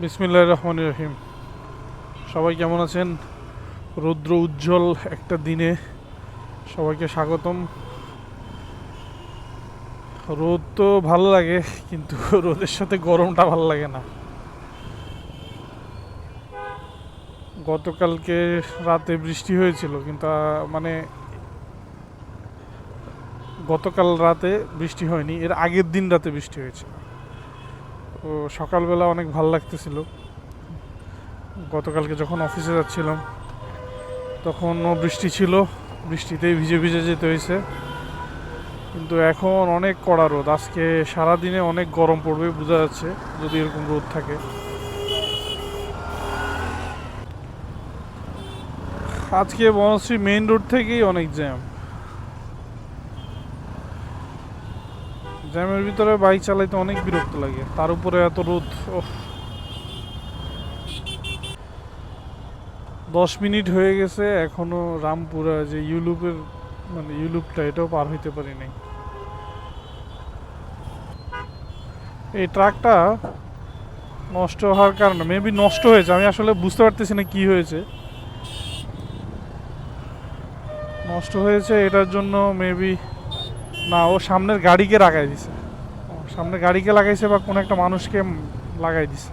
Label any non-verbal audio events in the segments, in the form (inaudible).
বিসমিল্লাহ রহমান রহিম। সবাই কেমন আছেন? রৌদ্র উজ্জ্বল একটা দিনে সবাইকে স্বাগতম। রোদ তো ভালো লাগে, কিন্তু (laughs) রোদের সাথে গরমটা ভালো লাগে না। গতকালকে রাতে বৃষ্টি হয়েছিল, কিন্তু মানে গতকাল রাতে বৃষ্টি হয়নি, এর আগের দিন রাতে বৃষ্টি হয়েছিল। তো সকালবেলা অনেক ভালো লাগতেছিল। গতকালকে যখন অফিসে যাচ্ছিলাম, তখনও বৃষ্টি ছিল, বৃষ্টিতেই ভিজে ভিজে যেতে হয়েছে। কিন্তু এখন অনেক কড়া রোদ। আজকে সারাদিনে অনেক গরম পড়বে, বোঝা যাচ্ছে, যদি এরকম রোদ থাকে। আজকে বনশ্রী মেইন রোড থেকেই অনেক জ্যাম জ্যামের ভিতরে বাইক চালাইতে অনেক বিরক্ত লাগে। তার উপরে এত রোদ। দশ মিনিট হয়ে গেছে, এখনও রামপুরা যে ইউলুপের মানে ইউলুপটা, এটাও পার হইতে পারি নাই। এই ট্রাকটা নষ্ট হওয়ার কারণে, মেবি নষ্ট হয়েছে, আমি আসলে বুঝতে পারতেছি না কি হয়েছে। নষ্ট হয়েছে এটার জন্য মেবি না, ও সামনের গাড়িকে লাগাই দিছে। সামনের গাড়িকে লাগাইছে বা কোনো একটা মানুষকে লাগাই দিছে।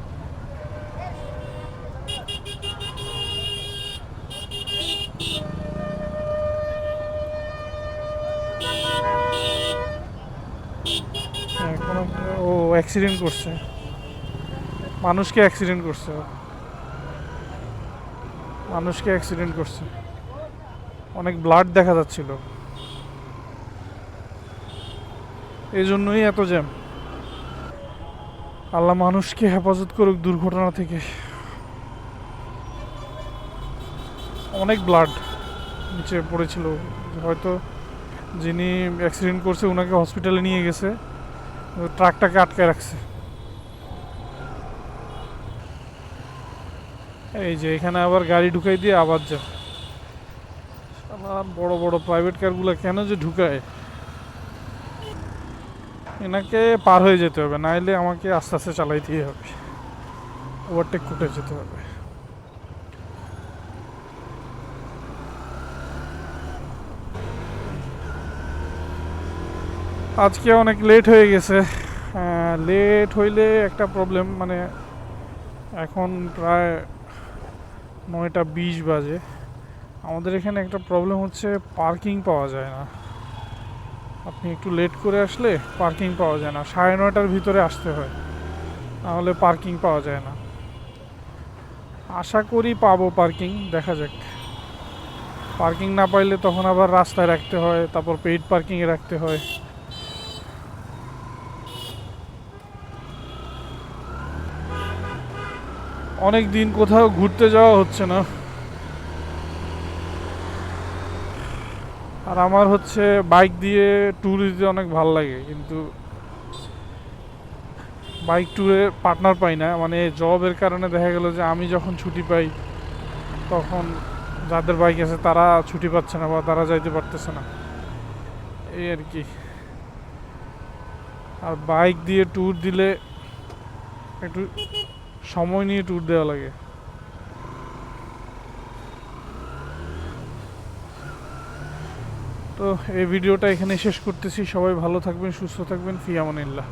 ও অ্যাক্সিডেন্ট করছে। মানুষকে অ্যাক্সিডেন্ট করছে। মানুষকে অ্যাক্সিডেন্ট করছে। অনেক ব্লাড দেখা যাচ্ছিল। এই জন্যই এত জ্যাম। আল্লাহ মানুষকে হেফাজত করুক দুর্ঘটনা থেকে। অনেক ব্লাড নিচে পড়েছিল। হয়তো যিনি অ্যাক্সিডেন্ট করছে ওনাকে হসপিটালে নিয়ে গেছে। ট্রাকটাকে আটকে রাখছে। এই যে এখানে আবার গাড়ি ঢুকাই দিয়ে আবার যা বড় বড় প্রাইভেট কারগুলো কেন যে ঢুকায়? এনাকে পার হয়ে যেতে হবে না নাইলে আমাকে আস্তে আস্তে চালাইতেই হবে। ওভারটেক করে যেতে হবে। আজকে অনেক লেট হয়ে গেছে। লেট হইলে একটা প্রবলেম মানে এখন প্রায় নয়টা বিশ বাজে। আমাদের এখানে একটা প্রবলেম হচ্ছে পার্কিং পাওয়া যায় না। আপনি একটু লেট করে আসলে পার্কিং পাওয়া যায় না। সাড়ে নয়টার ভিতরে আসতে হয়। নাহলে পার্কিং পাওয়া যায় না। আশা করি পাবো পার্কিং দেখা যাক। পার্কিং না পাইলে তখন আবার রাস্তায় রাখতে হয়, তারপর পেইড পার্কিংয়ে রাখতে হয়। অনেক দিন কোথাও ঘুরতে যাওয়া হচ্ছে না। আর আমার হচ্ছে বাইক দিয়ে ট্যুর দিতে অনেক ভালো লাগে, কিন্তু বাইক ট্যুরে পার্টনার পাই না। মানে জবের কারণে দেখা গেল যে আমি যখন ছুটি পাই, তখন যাদের বাইক আছে তারা ছুটি পাচ্ছে না বা তারা যাইতে পারতেছে না। এই আর কি। আর বাইক দিয়ে ট্যুর দিলে একটু সময় নিয়ে ট্যুর দেওয়া লাগে। তো এই ভিডিওটা এখানে শেষ করতেছি। সবাই ভালো থাকবেন সুস্থ থাকবেন। ফিয়ামানিল্লাহ